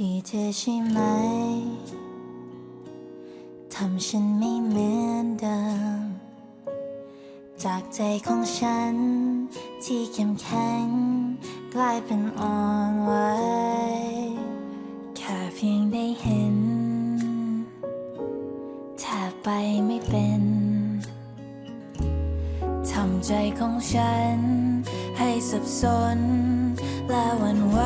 คือเธอใช่ไหม ทำฉันไม่เหมือนเดิม จากใจของฉัน ที่เข้มแข็ง กลายเป็นอ่อนไหวแค่เพียงได้เห็นแทบไปไม่เป็น ทำใจของฉัน ให้สับสนและหวันไหว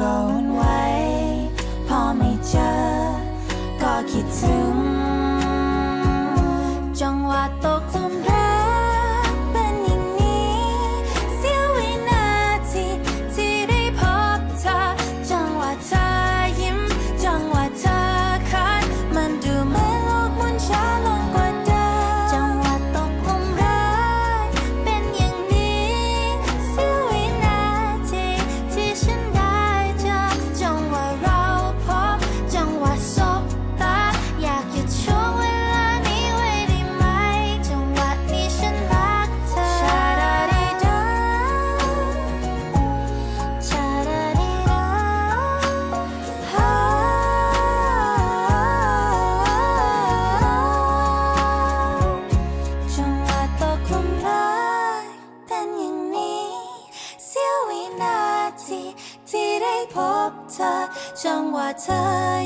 ก็วนไว้พอไม่เจอ ก็คิดถึง พบเธอ จังหวะเธอ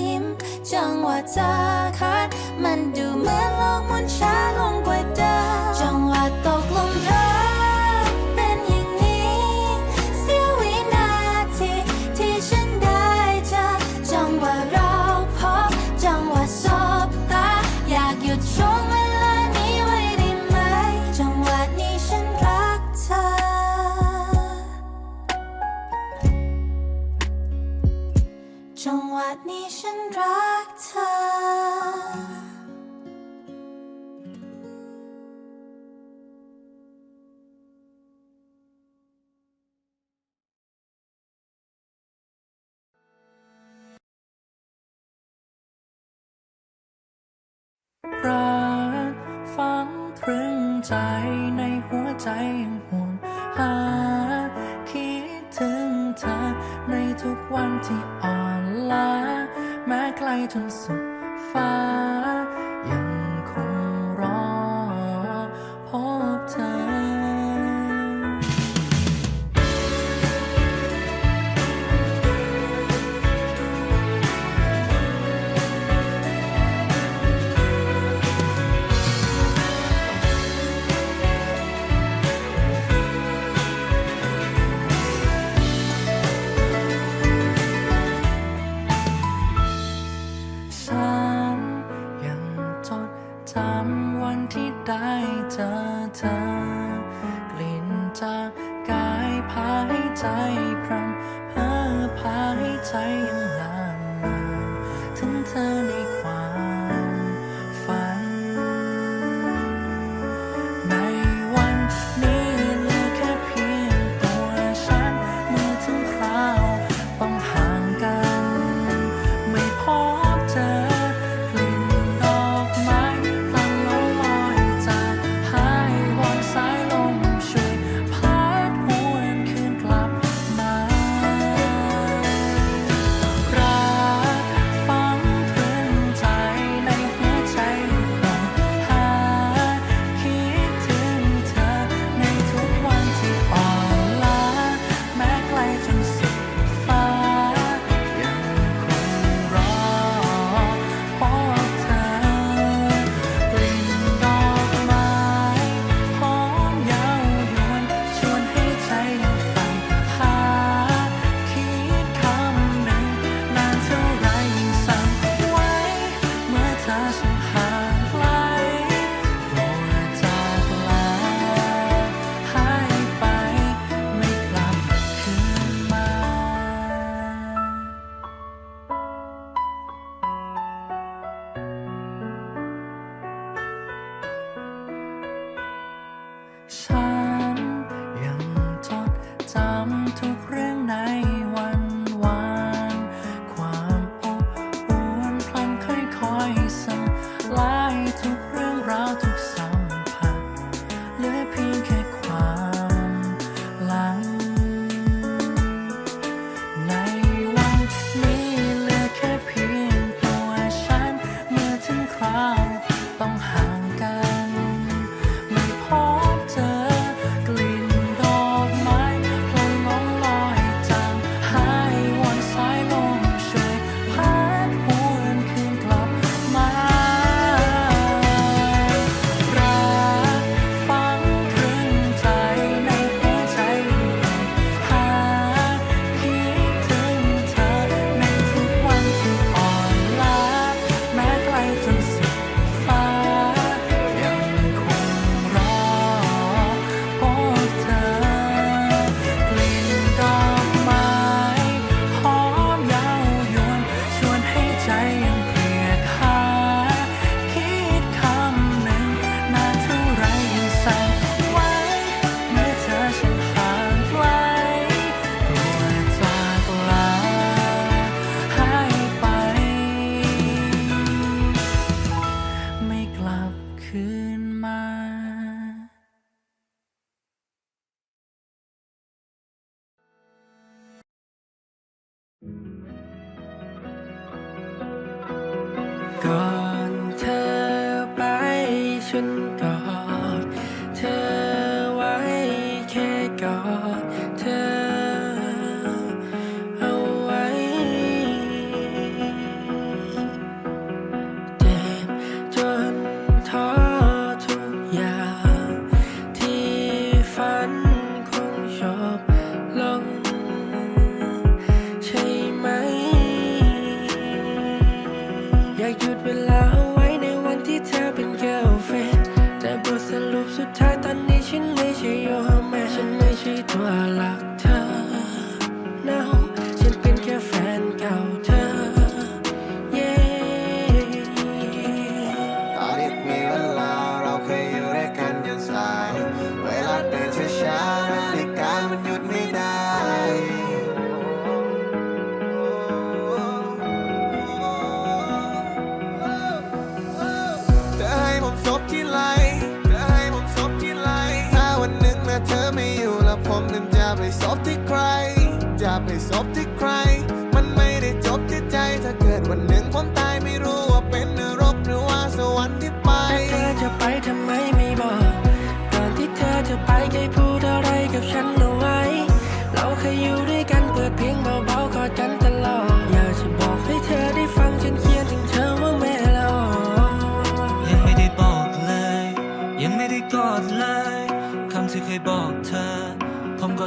ยิ้ม จังหวะเธอคัดมันดูเหมือนโลกมันช้าลงกว่าเดิม จังหวะนี้ฉันรักเธอ รักฝังตรึงใจในหัวใจยังห่วงหา คิดถึงเธอในทุกวันที่ออก แม้ไกลจนสุดฟ้า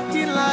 walking like